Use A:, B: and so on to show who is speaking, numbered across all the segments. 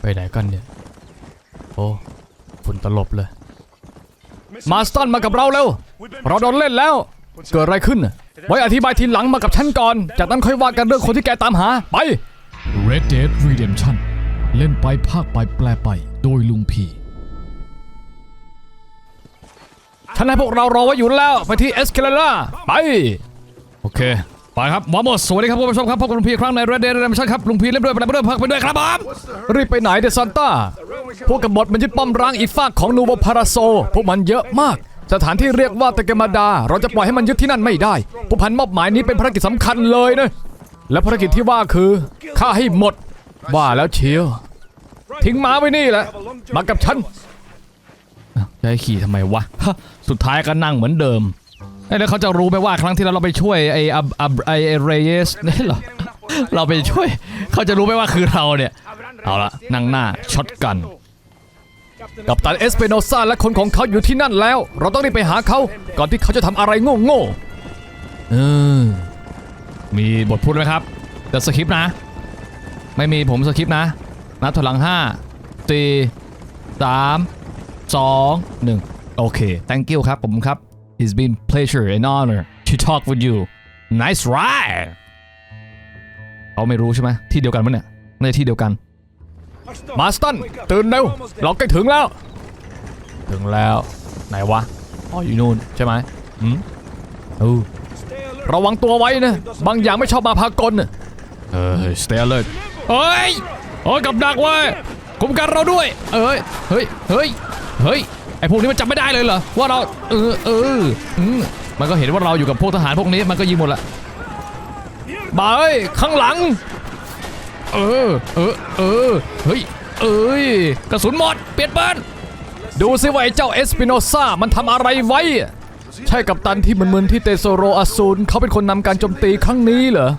A: ไปไหนกันเนี่ย โอ้ฝุ่นตลบเลย มาสตันมากับเราเร็วเราโดนเล่นแล้ว เกิดอะไรขึ้นน่ะไว้อธิบายทีหลังมากับฉันก่อน จากนั้นค่อยว่ากันเรื่องคนที่แกตามหา ไป
B: Red Dead Redemption เล่นไปภาคไปแปลไป โดยลุงพี
A: ฉันให้พวกเรารอไว้อยู่แล้ว ไปที่เอสเคลล่าไป โอเค ไปครับวามอสสวัสดีครับคุณผู้ชมครับพบกับลุงพีครั้งใน Red Dead Redemption ครับลุงพีเล่นด้วยไปเริ่มพักไปด้วยครับผมรีบไปไหนเดซันต้าพวกกบฏมันยึดป้อมร้างอีกฝากของนูโวพาราโซ พวกมันเยอะมาก สถานที่เรียกว่าตะเกมาดา เราจะปล่อยให้มันยึดที่นั่นไม่ได้ผู้พันมอบหมายนี้เป็นภารกิจสำคัญเลยนะและภารกิจที่ว่าคือฆ่าให้หมดว่าแล้วเชียวทิ้งม้าไว้นี่แหละมากับฉันจะให้ขี่ทำไมวะสุดท้ายก็นั่งเหมือนเดิม แล้วเขาจะรู้ไหมว่าครั้งที่เราเราไปช่วยไอ้อับอับไอ้เรเยสนี่เหรอเราไปช่วย เขาจะรู้ไหมว่าคือเราเนี่ย เอาละนั่งหน้าช็อตกัน กับตันเอสเปโนซาและคนของเขาอยู่ที่นั่นแล้ว เราต้องรีบไปหาเขาก่อนที่เขาจะทำอะไรโง่โง่ๆเออมีบทพูดไหมครับเดอะสคริปต์นะ ไม่มีผมสคริปต์นะ นับถอยหลังห้าสี่สามสองหนึ่งโอเค thank you ครับผมครับ it's been pleasure and honor to talk with you nice ride เขาไม่รู้ใช่ไหมที่เดียวกันปะเนี่ยในที่เดียวกันมาสตันตื่นเร็วเราใกล้ถึงแล้ว ถึงแล้ว ไหนวะอ๋ออยู่นู่นใช่ไหมอืมเออระวังตัวไว้นะบางอย่างไม่ชอบมาพากลน่ะเออ stay alert เฮ้ยโอ้ยกับดักเว้คุมกันเราด้วย เอ้ยเฮ้ยเฮ้ยเฮ้ย ไอพวกนี้มันจำไม่ได้เลยเหรอว่าเราเออเออมันก็เห็นว่าเราอยู่กับพวกทหารพวกนี้มันก็ยิงหมดละบายข้างหลัง เออเออเออเฮ้ยเอ้ยกระสุนหมดเปลี่ยนปืนดูสิว่าไอ้เจ้าเอสปิโนซามันทำอะไรไว้ ใช่กับตันที่เหมึนๆที่เตโซโรอาซูนเขาเป็นคนนำการโจมตีครั้งนี้เหรอ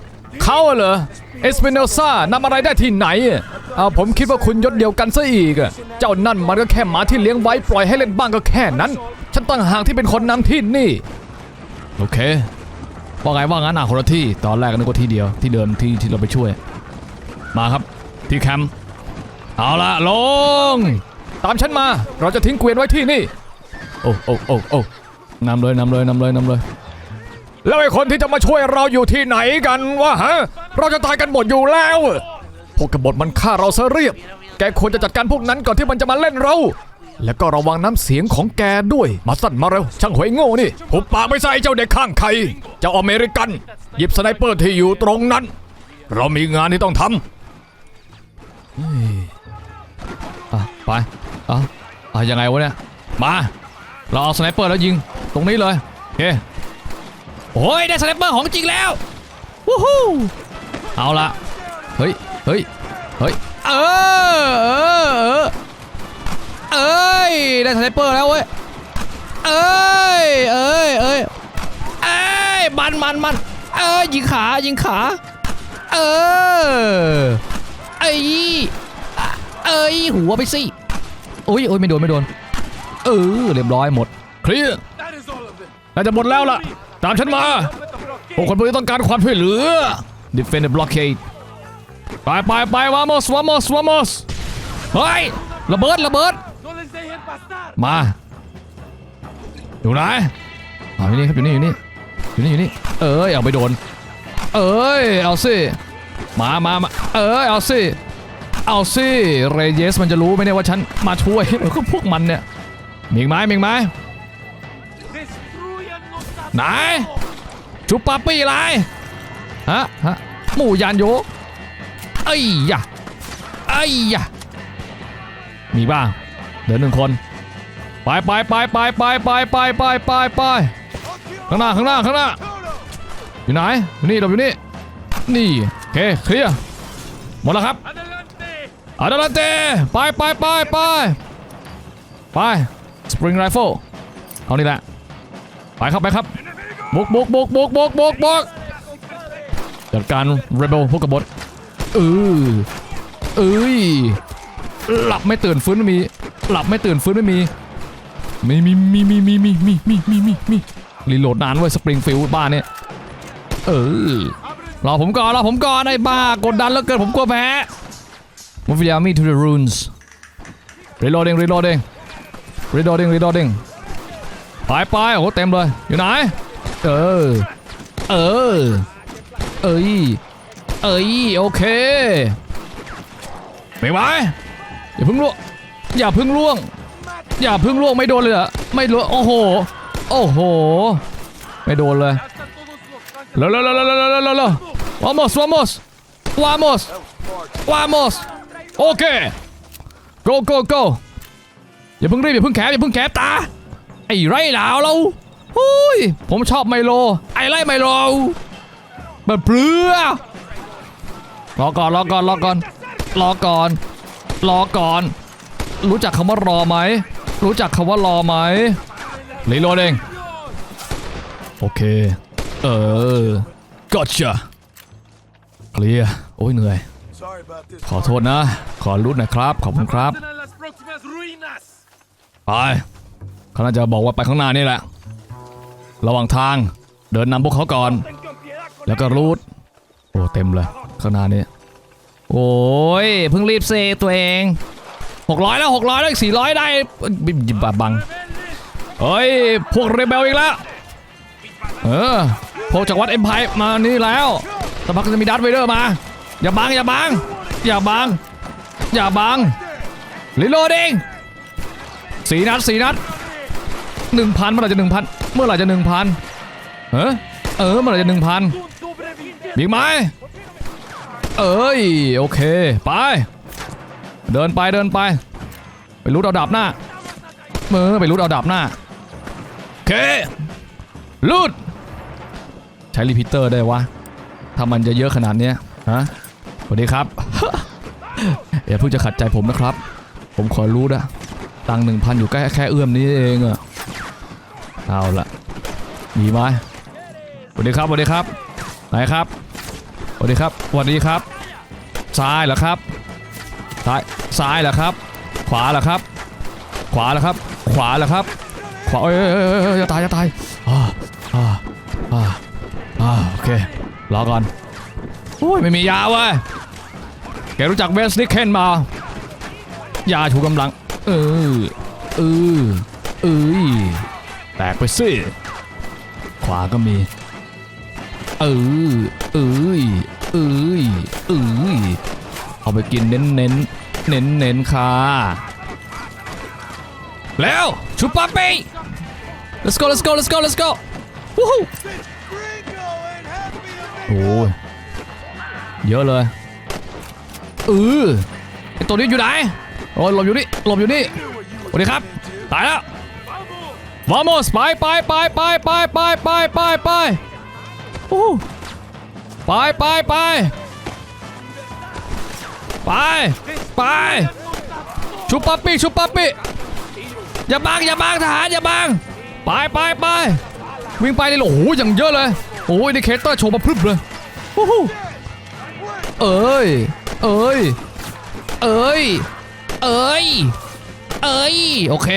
A: เขาเหรอเอสปิโนซานำอะไรได้ที่ไหน เอาผมคิดว่าคุณยศเดียวกันซะอีกอะเจ้านั่นมันก็แค่หมาที่เลี้ยงไว้ปล่อยให้เล่นบ้างก็แค่นั้น ฉันตั้งหากที่เป็นคนนำที่นี่ โอเค ว่าไงว่างั้นอะคนละที่ ตอนแรกนึกว่าที่เดียวที่เดิมที่ที่เราไปช่วย มาครับ ที่แคมป์ เอาละลง ตามฉันมา เราจะทิ้งเกวียนไว้ที่นี่ โอ้โอ้โอ้โอ้นำเลยนำเลยนำเลยนำเลย แล้วไอ้คนที่จะมาช่วยเราอยู่ที่ไหนกันวะฮะ เราจะตายกันหมดอยู่แล้วพ วกกบฏมันฆ่าเราซะเรียบ แกควรจะจัดการพวกนั้นก่อนที่มันจะมาเล่นเรา แล้วก็ระวังน้ำเสียงของแกด้วย มาสั่นมาเร็ว ช่างหวยโง่นี่หุบปากไม่ใส่เจ้าเด็กข้างใคร เจ้าอเมริกัน หยิบสไนเปอร์ที่อยู่ตรงนั้น เรามีงานที่ต้องทำอะไปอะอะยังไงวะเนี่ย มา เราเอาสไนเปอร์แล้วยิง ตรงนี้เลยโอเคโอ้ยได้สไนเปอร์ของจริงแล้ว วู้ฮู้เอาละเฮ้ย เฮ้ย เฮ้ยเออเออ เออ เอ้ย ได้สไนเปอร์แล้วเว้ย เอ้ย เอ้ย เอ้ย เอ้ย มันมันมันเอ้ยยิงขา ยิงขา เออ ไอ้ยเอ้ย หัวไปสิโอ้ยโอ้ยไม่โดน ไม่โดน เออ เรียบร้อยหมด เคลียร์น่าจะหมดแล้วล่ะ ตามฉันมาพวกคนพวกนี้ต้องการความช่วยเหลือ defend the blockade ไปไปไป vamos vamos vamos เฮ้ยระเบิดระเบิด มาอยู่ไหนอ๋ออยู่นี่ครับอยู่นี่อยู่นี่อยู่นี่อยู่นี่เอ้ยเอาไปโดน เอ้ยเอาสิมามามาเอ้ยเอาสิเอาสิเรเยสมันจะรู้ไหมเนี่ยว่าฉันมาช่วยเออก็พวกมันเนี่ยมีอีกไหมมีอีกไหมไหนชุบปาปี้ไรฮะฮะหมู่ยานโย ไอ้ยะไอ้ยะมีบ้างเดี๋ยวหนึ่งคนไปไปไปไปไปไปไปไปไปไปข้างหน้าข้างหน้าข้างหน้าอยู่ไหนอยู่นี่เราอยู่นี่นี่โอเคเคลียร์หมดแล้วครับอาดาลันเตไปไปไปไปไปสปริงไรเฟิลเอานี่แหละไปครับไปครับบุกบุกบุกบุกบุกบุกบุกจัดการเรเบลพวกกบฏ เออเอ้ยหลับไม่ตื่นฟื้นไม่มี หลับไม่ตื่นฟื้นไม่มีมีมีมีมีมีมีมีมีมีมีมีรีโหลดนานเว้ยสปริงฟิลบ้านเนี่ยเออรอผมก่อนรอผมก่อนไอ้บ้ากดดันแล้วเกินผมกลัวแพ้ Move the army to the ruins Reloading reloading Reloading reloading ไปไปโอ้โหเต็มเลยอยู่ไหน เออ เออ เอ้ย เอ้ยโอเคไม่ไหวอย่าพึ่งล่วงอย่าพึ่งล่วง อย่าพึ่งล่วงไม่โดนเลยอะไม่โดนโอ้โหโอ้โห ไม่โดนเลยแล้วแล้วแล้วแล้วแล้วแล้ว vamos vamos vamos vamos โอเค go go go อย่าพึ่งรีบอย่าพึ่งแคบอย่าพึ่งแคบตาไอ้ไรหนาวเราหุ้ยผมชอบไมโล ไอ้ไรไมโลแบบเปลือ รอก่อนรอก่อนรอก่อนรอก่อนรอก่อน รู้จักคำว่ารอไหม รู้จักคำว่ารอไหมรีโหลดเอง โอเค เออ gotcha เคลียโอ้ยเหนื่อย ขอโทษนะ ขอรุดหนะครับ ขอบคุณครับ ไปเขาน่าจะบอกว่าไปข้างหน้านี่แหละ ระหว่างทางเดินนำพวกเขาก่อน แล้วก็รูดโอ้เต็มเลย ข้างหน้านี้ โอ้ยเพิ่งรีบเซตัวเอง600แล้ว600แล้วอีก400 ได้บิบบิบบังเฮ้ย พวกเรเบลอีกแล้ว เออ พวกจากวัดเอ็มไพร์มานี่แล้วสักพักจะมีดัตเวเดอร์มา อย่าบัง อย่าบัง อย่าบัง อย่าบังรีโลดเองสีนัดสีนัดหนึ่งพันเมื่อไหร่จะหนึ่งพันเมื่อไหร่จะหนึ่งพันเออเออเมื่อไหร่จะหนึ่งพัน
C: sobreviviente.
A: มีอีกไหม เอ้ยโอเค ไป เดินไปเดินไป ไปรูดเอาดาบหน้ามือไปรูดเอาดาบหน้าโอเครูดใช้รีพิเตอร์ได้วะถ้ามันจะเยอะขนาดเนี้ยฮะสวัสดีครับอย่าเพิ่งจะขัดใจผมนะครับ ผมขอรู้นะตังหนึ่งพันอยู่ใกล้แค่เอื้อมนี้เองอะเอาละมีไหมสวัสดีครับสวัสดีครับไหนครับ วัสดีครับสวัสดีครับ ซ้ายเหรอครับ ซ้าย ซ้ายเหรอครับ ขวาเหรอครับ ขวาเหรอครับ ขวาเหรอครับ ขวาเอ้ยเอ้ยเอ้ยอยอยจะตายจะตายอ่าอ่าอ่าอ่าโอเค รอก่อน โอ้ย ไม่มียาเว้ยแกรู้จักเวสนิเคนมา ยาชูกำลัง เออ เออ เอ้ย แตกไปสิขวาก็มี เออ เอ้ย เอ้ยเอ้ยเอาไปกินเน้นเน้นเน้นเน้นค่ะแล้วชุปปาเป้ let's go let's go let's go let's go วู้ฮู้โอ้ยเยอะเลยเออไอตัวนี้อยู่ไหนโอ้ยหลบอยู่นี่หลบอยู่นี่สวัสดีครับตายแล้ว vamos ไปไปไปไปไปไปไปไปไปโอ้ ไปไปไปไปไปชุบปั๊ปปี้ชุบปั๊ปปี้อย่าบังอย่าบังทหารอย่าบังไปไปไปวิ่งไปเลยโอ้โหอย่างเยอะเลยโอ้ยนดิเคเตอร์โชว์มาพรึบเลยโอ้โหเอ้ยเอ้ยเอ้ยเอ้ยเอ้ยโอเค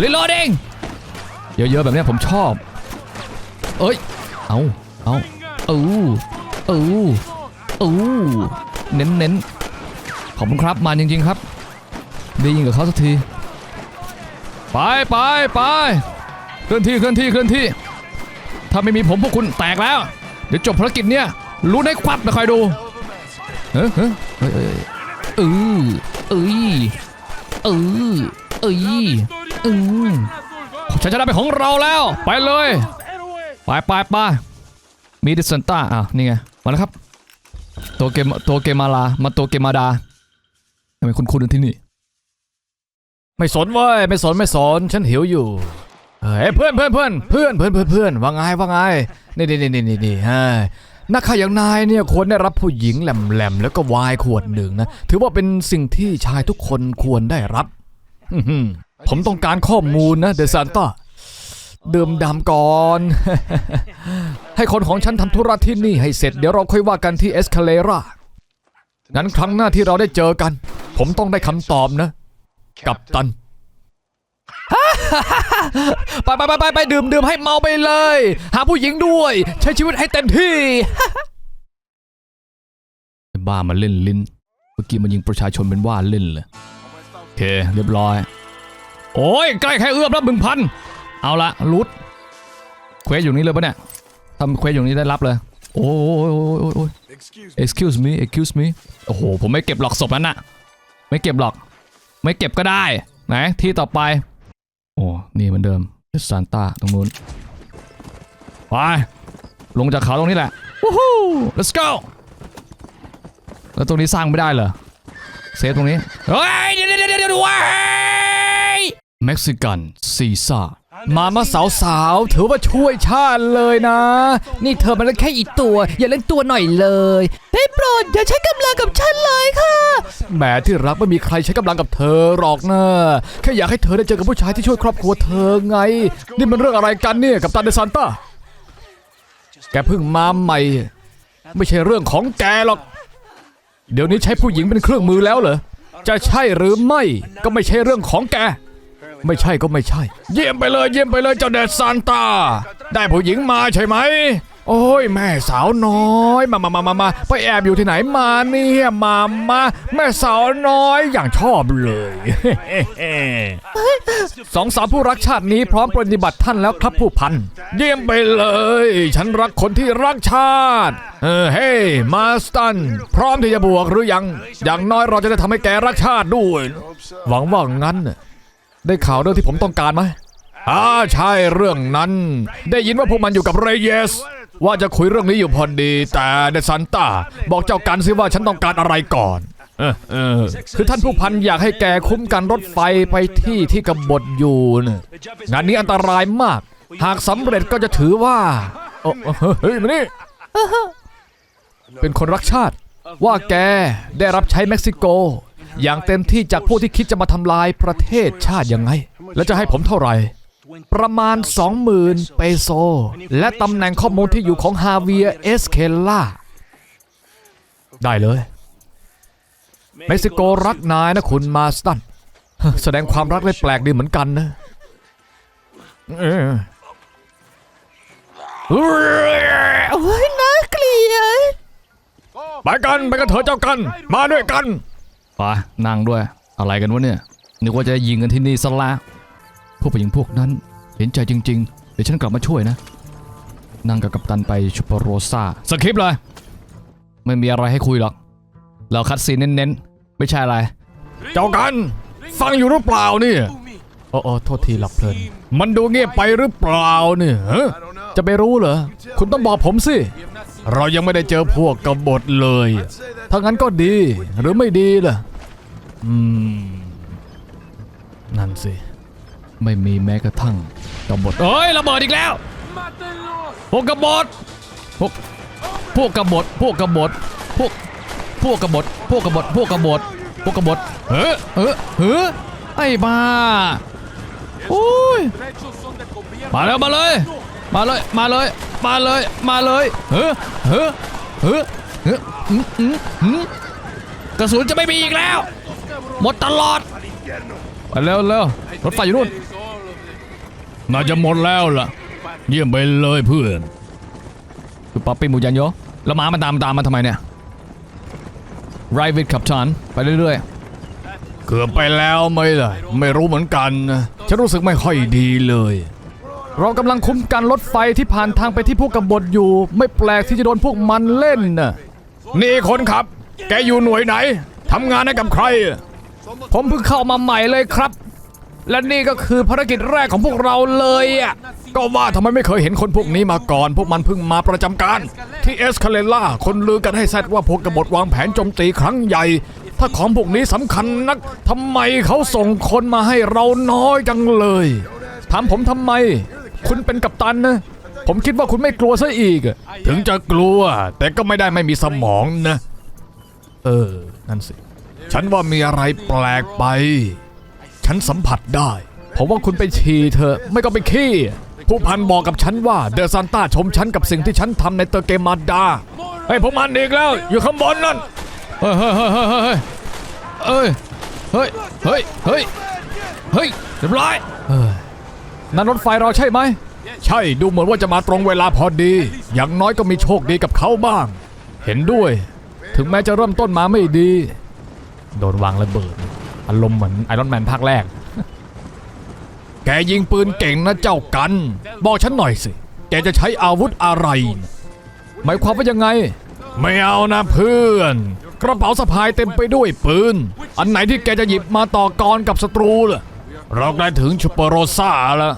A: รีโหลดเองเยอะๆแบบนี้ผมชอบ เอ้ยเอาเอาเออ ออเออเน้นเน้นขอบคุณครับมาจริงๆครับได้ยิงกับเขาสักทีไปไปไปเคลื่อนที่เคลื่อนที่เคลื่อนที่ ถ้าไม่มีผมพวกคุณแตกแล้ว เดี๋ยวจบภารกิจเนี่ยรู้ได้ควับนะคอยดูเฮ้ยเฮ้ยเฮ้ยเฮ้ยเออเอ้ยเออเอ้ยอืมชัยชนะเป็นของเราแล้ว ไปเลย ไปไปไปมีดิสันต้าอะนี่ไง มาแล้วครับ ตัวเกมตัวเกมมาลา มาตัวเกมมาดาทำไมคุณคุณที่นี่ ไม่สนเว้ย ไม่สนไม่สน ฉันหิวอยู่ เฮ้ยเพื่อนเพื่อนเพื่อนเพื่อนเพื่อนเพื่อนเพื่อนว่าไงว่าไง นี่นี่นี่นี่นี่นี่ฮะนักข่าอย่างนายเนี่ยควรได้รับผู้หญิงแหลมๆแล้วก็วายขวดหนึ่งนะ ถือว่าเป็นสิ่งที่ชายทุกคนควรได้รับ ผมต้องการข้อมูลนะเดซานต้า ดื่มดำก่อน ให้คนของฉันทำธุระที่นี่ให้เสร็จเดี๋ยวเราค่อยว่ากันที่เอสคาเลรางั้นครั้งหน้าที่เราได้เจอกัน ผมต้องได้คำตอบนะ กับตัน ไปไปไปไปไปดื่มดื่มให้เมาไปเลย หาผู้หญิงด้วย ใช้ชีวิตให้เต็มที่ บ้ามาเล่นลิ้นมื่อกี้มันยิงประชาชนเป็นว่าเล่นเลย โอเค เรียบร้อย โอ้ยใกล้แค่เอื้อมแล้วมึงพัน เอาละรุดเควสอยู่นี้เลยปะเนี่ยทำเควสอยู่นี้ได้รับเลยโอ้ยโอ้ยโอ้ยโอ้ยโอ้ย excuse me excuse me โอ้โห ผมไม่เก็บหรอกศพนั้นน่ะ ไม่เก็บหรอก ไม่เก็บก็ได้ ไหน ที่ต่อไป โอ้ นี่เหมือนเดิมซานต้าตรงนู้น ไป ลงจากเขาตรงนี้แหละวู้ฮู้ let's go แล้วตรงนี้สร้างไม่ได้เหรอ เซฟตรงนี้ เฮ้ย เดี๋ยวเดี๋ยวเดี๋ยวเดี๋ยวเว้ยเม็กซิกันซีซ่า มามาสาวสาวถือว่าช่วยชาติเลยนะ นี่เธอมันแค่อีกตัว อย่าเล่นตัวหน่อยเลยได้โปรดอย่าใช้กำลังกับฉันเลยค่ะแหมที่รักไม่มีใครใช้กำลังกับเธอหรอกนะแค่อยากให้เธอได้เจอกับผู้ชายที่ช่วยครอบครัวเธอไง นี่มันเรื่องอะไรกันเนี่ยกับตันเดซานต้าแกเพิ่งมาใหม่ ไม่ใช่เรื่องของแกหรอก เดี๋ยวนี้ใช้ผู้หญิงเป็นเครื่องมือแล้วเหรอจะใช่หรือไม่ก็ไม่ใช่เรื่องของแก ไม่ใช่ก็ไม่ใช่ เยี่ยมไปเลยเยี่ยมไปเลยเจ้าเดชซานตา ได้ผู้หญิงมาใช่ไหม โอ้ยแม่สาวน้อย มามามามามาไปแอบอยู่ที่ไหนมาเนี่ยมามาแม่สาวน้อยอย่างชอบเลย สองสาวผู้รักชาตินี้พร้อมปฏิบัติท่านแล้วครับผู้พัน เยี่ยมไปเลย ฉันรักคนที่รักชาติ เออเฮ้ยมาสตัน พร้อมที่จะบวกหรือยัง อย่างน้อยเราจะได้ทำให้แกรักชาติด้วย หวังว่างั้นน่ะ ได้ข่าวเรื่องที่ผมต้องการไหมอ่าใช่เรื่องนั้น ได้ยินว่าพวกมันอยู่กับเรเยส ว่าจะคุยเรื่องนี้อยู่พอดี แต่เดซันต้าบอกเจ้ากันสิว่าฉันต้องการอะไรก่อนเออเออคือท่านผู้พันอยากให้แกคุ้มกันรถไฟไปที่ที่กบฏอยู่น่ะงานนี้อันตรายมาก หากสำเร็จก็จะถือว่าโอ้เฮ้ยมานี่เป็นคนรักชาติ ว่าแกได้รับใช้เม็กซิโก อย่างเต็มที่จากผู้ที่คิดจะมาทำลายประเทศชาติยังไง แล้วจะให้ผมเท่าไหร่ ประมาณ 20,000 เปโซ และตำแหน่งข้อมูลที่อยู่ของฮาเวียเอสเคล่า ได้เลย เม็กซิโกรักนายนะคุณมาสตัน แสดงความรักได้แปลกดีเหมือนกันนะเออ
D: โอ้ยน่าเกลียด
A: ไปกัน ไปกันเถอะเจ้ากัน มาด้วยกัน ไปนั่งด้วย อะไรกันวะเนี่ย นึกว่าจะยิงกันที่นี่ซะละพวกผู้หญิงพวกนั้นเห็นใจจริง ๆ เดี๋ยวฉันกลับมาช่วยนะ นั่งกับกัปตันไปชุปโรซาสคริปต์เลย ไม่มีอะไรให้คุยหรอก เราคัดซีนเน้นๆ ไม่ใช่อะไร เจ้ากัน ฟังอยู่หรือเปล่าเนี่ยโอ้โอ้โทษทีหลับเพลิน มันดูเงียบไปหรือเปล่าเนี่ยฮะจะไปรู้เหรอ คุณต้องบอกผมสิ เรายังไม่ได้เจอพวกกบฏเลย ถ้างั้นก็ดีหรือไม่ดีล่ะ อืม นั่นสิ ไม่มีแม้กระทั่งกบฏเอ้ยระเบิดอีกแล้ว พวกกบฏพวกพวกกบฏพวกกบฏพวกพวกกบฏพวกกบฏพวกกบฏพวกกบฏเฮ้อเฮ้อเฮ้อไอ้บ้าโอ้ยมาแล้วมาเลย มาเลย มาเลย มาเลย มาเลยเฮ้อเฮ้อเฮ้อเฮ้อกระสุนจะไม่มีอีกแล้ว หมดตลอดไปเร็วเร็วรถไฟอยู่นู่นน่าจะหมดแล้วล่ะ เยี่ยมไปเลยเพื่อนคือป๊อปปี้หมูยันโยแล้วม้ามันตามตามมาทำไมเนี่ยไรวิทขับชานไปเรื่อยๆ เกือบไปแล้วไหม่ล่ะ ไม่รู้เหมือนกันนะฉันรู้สึกไม่ค่อยดีเลย เรากำลังคุ้มกันรถไฟที่ผ่านทางไปที่พวกกบฏอยู่ ไม่แปลกที่จะโดนพวกมันเล่นน่ะนี่คนขับ แกอยู่หน่วยไหนทำงานให้กับใคร ผมเพิ่งเข้ามาใหม่เลยครับ และนี่ก็คือภารกิจแรกของพวกเราเลยอะก็ว่าทำไมไม่เคยเห็นคนพวกนี้มาก่อน พวกมันเพิ่งมาประจำการ ที่เอสคาเลล่าคนลือกันให้แซดว่าพวกกบฏวางแผนโจมตีครั้งใหญ่ ถ้าของพวกนี้สำคัญนักทำไมเขาส่งคนมาให้เราน้อยจังเลยถามผมทำไม คุณเป็นกัปตันนะผมคิดว่าคุณไม่กลัวซะอีก ถึงจะกลัว แต่ก็ไม่ได้ไม่มีสมองนะ เออ นั่นสิ ฉันว่ามีอะไรแปลกไป ฉันสัมผัสได้ ผมว่าคุณไปฉี่เถอไม่ก็ไปขี้ ผู้พันบอกกับฉันว่าเดอะซานต้าชมฉันกับสิ่งที่ฉันทำในเตอร์เกมาดาเฮ้ยพวกมันอีกแล้ว อยู่ข้างบนนั่น เฮ้ยเฮ้ยเฮ้ยเฮ้ยเฮ้ยเฮ้ยเฮ้ยเฮ้ยเรียบร้อยเฮ้ยนั่นรถไฟเราใช่ไหม ใช่ดูเหมือนว่าจะมาตรงเวลาพอดี อย่างน้อยก็มีโชคดีกับเขาบ้าง เห็นด้วย ถึงแม้จะเริ่มต้นมาไม่ดี โดนวางระเบิด อารมณ์เหมือนไอรอนแมนภาคแรก แกยิงปืนเก่งนะเจ้ากัน บอกฉันหน่อยสิ แกจะใช้อาวุธอะไร หมายความว่ายังไง ไม่เอานะเพื่อน กระเป๋าสะพายเต็มไปด้วยปืน อันไหนที่แกจะหยิบมาต่อกรกับศัตรูล่ะเราได้ถึงชูเปอร์โรซ่าแล้ว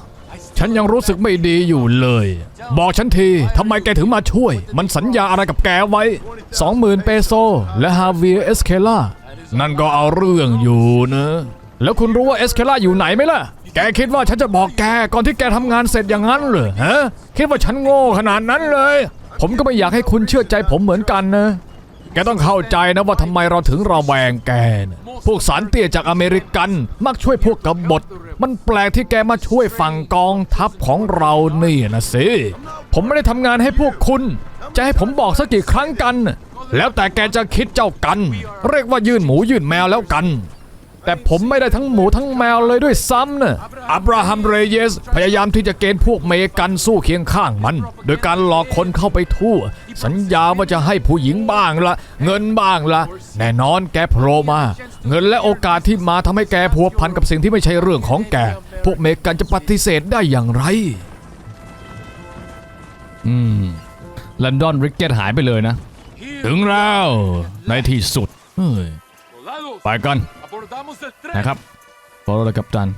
A: ฉันยังรู้สึกไม่ดีอยู่เลย บอกฉันทีทำไมแกถึงมาช่วย มันสัญญาอะไรกับแกไว้ 20,000 เปโซ และฮาเวียเอสเคล่า นั่นก็เอาเรื่องอยู่นะ แล้วคุณรู้ว่าเอสเคล่าอยู่ไหนไหมล่ะ แกคิดว่าฉันจะบอกแกก่อนที่แกทำงานเสร็จอย่างนั้นเหรอฮะ คิดว่าฉันโง่ขนาดนั้นเลย ผมก็ไม่อยากให้คุณเชื่อใจผมเหมือนกันนะ แกต้องเข้าใจนะว่าทำไมเราถึงระแวงแกนะพวกสารเตี้ยจากอเมริกันมักช่วยพวกกบฏ มันแปลกที่แกมาช่วยฝั่งกองทัพของเรานี่นะสิ ผมไม่ได้ทำงานให้พวกคุณ จะให้ผมบอกสักกี่ครั้งกัน แล้วแต่แกจะคิดเจ้ากัน เรียกว่ายื่นหมูยื่นแมวแล้วกัน แต่ผมไม่ได้ทั้งหมูทั้งแมวเลยด้วยซ้ำนะอับราฮัมเรเยส พยายามที่จะเกณฑ์พวกเมกันสู้เคียงข้างมัน โดยการหลอกคนเข้าไปทั่ว สัญญาว่าจะให้ผู้หญิงบ้างละเงินบ้างละแน่นอนแกโผล่มา เงินและโอกาสที่มาทำให้แกพัวพันกับสิ่งที่ไม่ใช่เรื่องของแก พวกเมกันจะปฏิเสธได้อย่างไร อืมลอนดอนริกเก็ตหายไปเลยนะ ถึงแล้วในที่สุดไปกันนะครับโซโล่เลยกับตัน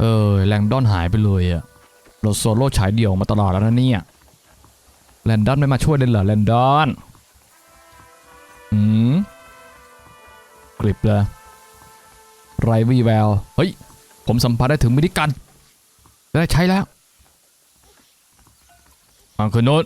A: เออแลงดอนหายไปเลยอะเราโซโล่ฉายเดี่ยวมาตลอดแล้วนะเนี่ยแลนดอนไม่มาช่วยเลยเหรอแลนดอนอืมกริบเลยไรวีแววเฮ้ย ผมสัมผัสได้ถึงมินิกันได้ใช้แล้วฟังคืนโน้ต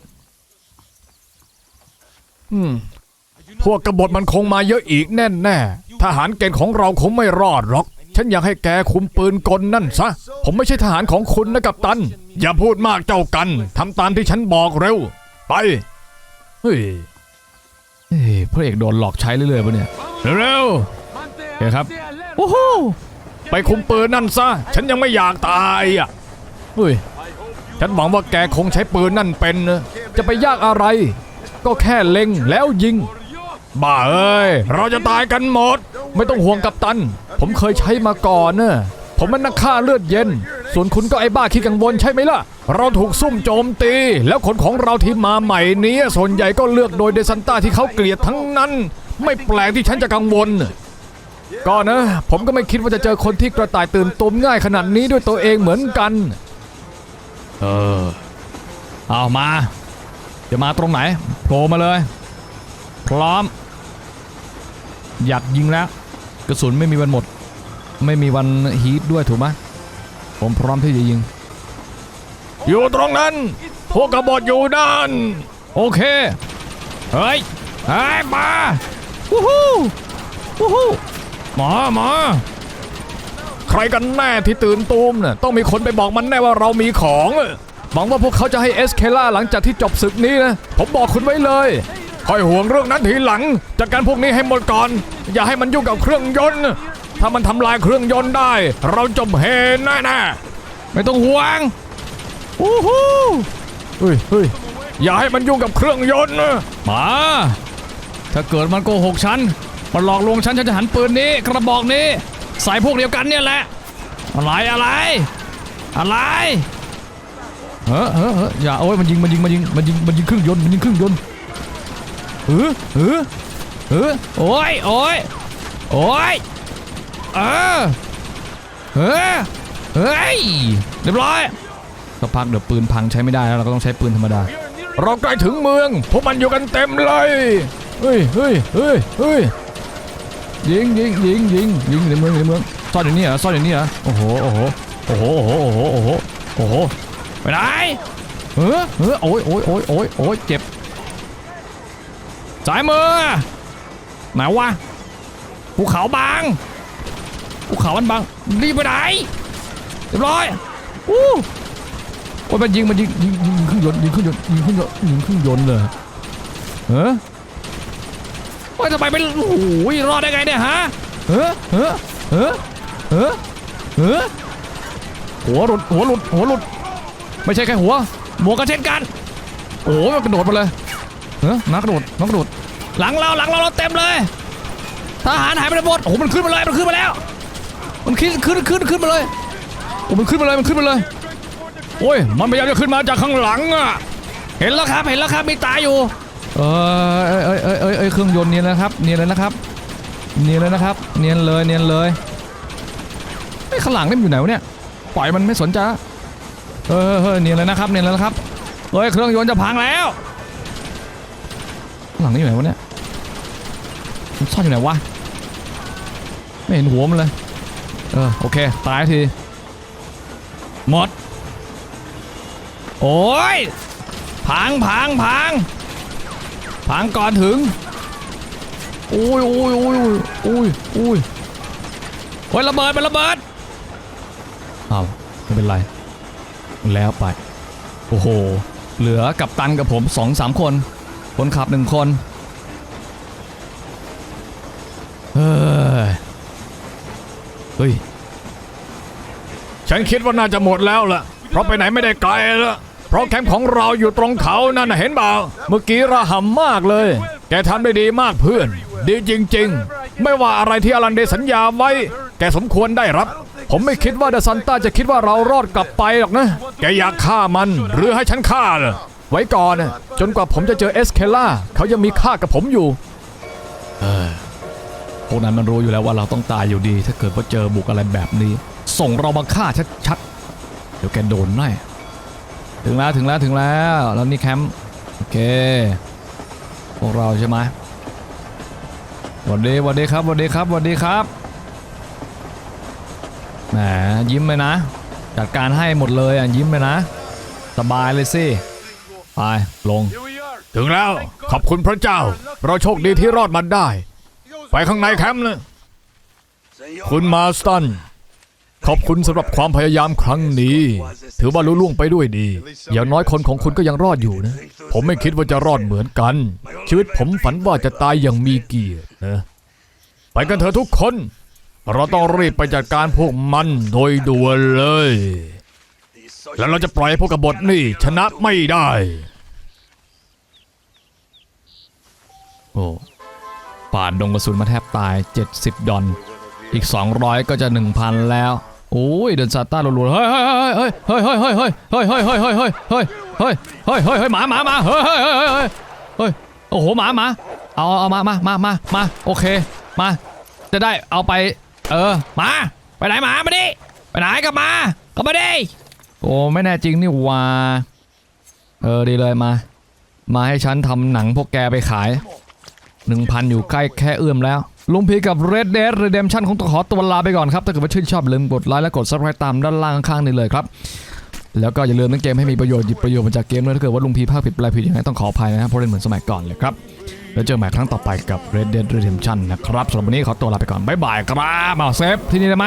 A: พวกกบฏมันคงมาเยอะอีกแน่แน่ทหารเกณฑ์ของเราคงไม่รอดหรอก ฉันอยากให้แกคุมปืนกลนั่นซะ ผมไม่ใช่ทหารของคุณนะกับตัน อย่าพูดมากเจ้ากัน ทำตามที่ฉันบอกเร็ว ไป เฮ้ยเฮ้ยพระเอกโดนหลอกใช้เรื่อยๆปะเนี่ย เร็ว
C: Manténganse
A: โอเครับโอ้โหไปคุมปืนนั่นซะ ฉันยังไม่อยากตายอะเฮ้ย ฉันหวังว่าแกคงใช้ปืนนั่นเป็นนะจะไปยากอะไร ก็แค่เล็งแล้วยิง บ้าเอ้ย เราจะตายกันหมด ไม่ต้องห่วงกับตัน ผมเคยใช้มาก่อนเนะผมมันนักฆ่าเลือดเย็น ส่วนคุณก็ไอ้บ้าขี้กังวลใช่ไหมล่ะ เราถูกซุ่มโจมตี แล้วคนของเราที่มาใหม่นี้ ส่วนใหญ่ก็เลือกโดยเดซันต้าที่เขาเกลียดทั้งนั้น ไม่แปลกที่ฉันจะกังวลก่อนนะ ผมก็ไม่คิดว่าจะเจอคนที่กระต่ายตื่นตูมง่ายขนาดนี้ด้วยตัวเองเหมือนกัน เออ เอามา จะมาตรงไหน โผล่มาเลย พร้อมอยากยิงแล้ว กระสุนไม่มีวันหมด ไม่มีวันฮีทด้วยถูกไหมผมพร้อมที่จะยิง อยู่ตรงนั้น พวกกบฏอยู่ด้าน โอเค เฮ้ยเฮ้ยมาวู้ฮู้วู้ฮู้มามาใครกันแน่ที่ตื่นตูมเน่ะต้องมีคนไปบอกมันแน่ว่าเรามีของ หวังว่าพวกเขาจะให้เอสเคล่าหลังจากที่จบศึกนี้นะ ผมบอกคุณไว้เลยค่อยห่วงเรื่องนั้นทีหลังจัดการพวกนี้ให้หมดก่อน อย่าให้มันยุ่งกับเครื่องยนต์ ถ้ามันทำลายเครื่องยนต์ได้ เราจบเฮแน่แน่ๆไม่ต้องห่วงวู้ฮู้เฮ้ยเฮ้ยอย่าให้มันยุ่งกับเครื่องยนต์มา ถ้าเกิดมันโกหกฉัน มันหลอกลวงฉันฉันจะหันปืนนี้ กระบอกนี้ ใส่พวกเดียวกันเนี่ยแหละอะไรอะไร อะไร เฮ้อเฮ้อเฮ้ออย่าโอ้ยมันยิงมันยิงมันยิงมันยิงมันยิงเครื่องยนต์มันยิงเครื่องยนต์เออเออเออโอ้ยโอ้ยโอ้ยเออเออเฮ้ยเรียบร้อยสักพักเดี๋ยวปืนพังใช้ไม่ได้แล้วเราก็ต้องใช้ปืนธรรมดา เราใกล้ถึงเมืองพวกมันอยู่กันเต็มเลยเฮ้ยเฮ้ยเฮ้ยเฮ้ยยิงยิงยิงยิงยิงในเมืองในเมืองซ่อนอยู่นี่เหรอซ่อนอยู่นี่เหรอโอ้โหโอ้โหโอ้โหโอ้โหโอ้โหโอ้โหโอ้โห ไปไหนเออเออโอ้ยโอ้ยโอ้ยโอ้ยโอ้ยเจ็บสายมือไหนวะภูเขาบางภูเขามันบางรีบไปไหนเรียบร้อยอู้โอ้ยมันยิงมันยิงยิงยิงเครื่องยนต์ยิงเครื่องยนต์ยิงเครื่องยนต์ยิงเครื่องยนต์เลยเฮ้โอ้ยทำไมเป็นโอ้โหรอดได้ไงเนี่ยฮะเฮ้เฮ้เฮ้เฮ้เฮ้หัวหลุดหัวหลุดหัวหลุด ไม่ใช่แค่หัว หมวกก็เช่นกัน โอ้ยมันกระโดดมาเลยเฮ้นักกระโดดนักกระโดด หลังเราหลังเราเราเต็มเลย ทหารหายไปหมดโอ้โหมันขึ้นมาเลยมันขึ้นมาแล้ว มันขึ้นขึ้นขึ้นขึ้นมาเลยโอ้มันขึ้นมาเลยมันขึ้นมาเลย โอ้ยมันพยายามจะขึ้นมาจากข้างหลังอะเห็นแล้วครับเห็นแล้วครับมีตาอยู่ เออเอ้ยเอ้ยเอ้ยเอ้ยเครื่องยนต์เนียนแล้วครับเนียนเลยนะครับเนียนเลยนะครับเนียนเลยเนียนเลยไอ้ข้างหลังนี่มันอยู่ไหนวะเนี่ยปล่อยมันไม่สนใจ เออเฮ้ยเนียนเลยนะครับเนียนเลยนะครับเฮ้ยเครื่องยนต์จะพังแล้ว หลังนี่อยู่ไหนวะเนี่ยมันซ่อนอยู่ไหนวะไม่เห็นหัวมันเลยเออโอเคตายทีหมดโอ้ยพังพังพังพังก่อนถึงโอ้ยโอ้ยโอ้ยโอ้ยโอ้ยโอ้ยระเบิดมันระเบิดอ้าวไม่เป็นไร แล้วไป โอ้โห เหลือกับตันกับผมสองสามคน คนขับหนึ่งคนเฮ้ยเฮ้ย ฉันคิดว่าน่าจะหมดแล้วล่ะ เพราะไปไหนไม่ได้ไกลแล้วเพราะแคมป์ของเราอยู่ตรงเขานั่นเห็นเปล่า เมื่อกี้ระห่ำมากเลย แกทำได้ดีมากเพื่อน ดีจริง ๆ ไม่ว่าอะไรที่อลันเดสัญญาไว้ แกสมควรได้รับ ผมไม่คิดว่าเดอะซันต้าจะคิดว่าเรารอดกลับไปหรอกนะ แกอยากฆ่ามันหรือให้ฉันฆ่าเหรอไว้ก่อนจนกว่าผมจะเจอเอสเคล่าเขายังมีค่ากับผมอยู่พวกนั้นมันรู้อยู่แล้วว่าเราต้องตายอยู่ดี ถ้าเกิดว่าเจอบุกอะไรแบบนี้ ส่งเรามาฆ่าชัดๆเดี๋ยวแกโดนแน่ถึงแล้วถึงแล้วถึงแล้วแล้วนี่แคมป์โอเคพวกเราใช่ไหมสวัสดีสวัสดีครับสวัสดีครับสวัสดีครับ แหมยิ้มเลยนะ จัดการให้หมดเลยอะยิ้มเลยนะ สบายเลยสิ ไป ลง ถึงแล้ว ขอบคุณพระเจ้า เราโชคดีที่รอดมาได้ ไปข้างในแคมป์เลยคุณมาสตัน ขอบคุณสำหรับความพยายามครั้งนี้ ถือว่าลุล่วงไปด้วยดี อย่างน้อยคนของคุณก็ยังรอดอยู่นะ ผมไม่คิดว่าจะรอดเหมือนกัน ชีวิตผมฝันว่าจะตายอย่างมีเกียรตินะ ไปกันเถอะทุกคน เราต้องรีบไปจัดการพวกมันโดยด่วนเลย แล้วเราจะปล่อยให้พวกกบฏนี่ชนะไม่ได้ โอ้ป่าดดงกระสุนมาแทบตาย 70 ดอน อีก 200 ก็จะ 1,000 แล้ว โอ้ยเดินซาต้ารัวๆเฮ้ยเฮ้ยเฮ้ยเฮ้ยเฮ้ยเฮ้ยเฮ้ยเฮ้ยเฮ้ยเฮ้ยเฮ้ยเฮ้ยเฮ้ยเฮ้ยเฮ้ยเฮ้ยหมาหมาหมาเฮ้ยเฮ้ยเฮ้ยเฮ้ยเฮ้ยเฮ้ยโอ้โหหมาหมาเอาเอามามามามามาโอเคมาจะได้เอาไป เออ มา ไปไหนหมา มาดิ ไปไหนกลับมา กลับมาดิ โอ้ไม่แน่จริงนี่ว่าเออดีเลยมา มาให้ฉันทำหนังพวกแกไปขาย1,000อยู่ใกล้แค่เอื้อมแล้ว ลุงพีกับ Red Dead Redemption คงต้องขอตัวลาไปก่อนครับ ถ้าเกิดว่าชื่นชอบลืมกดไลค์และกด subscribe ตามด้านล่างข้างๆนี้เลยครับ แล้วก็อย่าลืมเล่นเกมให้มีประโยชน์หยิบประโยชน์มาจากเกมด้วยถ้าเกิดว่าลุงพีภาคผิดแปลผิดยังไงต้องขออภัยนะครับเพราะเล่นเหมือนสมัยก่อนเลยครับ แล้วเจอกันใหม่ครั้งต่อไปกับ Red Dead Redemption นะครับสำหรับวันนี้ขอตัวลาไปก่อน บ๊ายบายครับเอาเซฟที่นี่ได้ไหม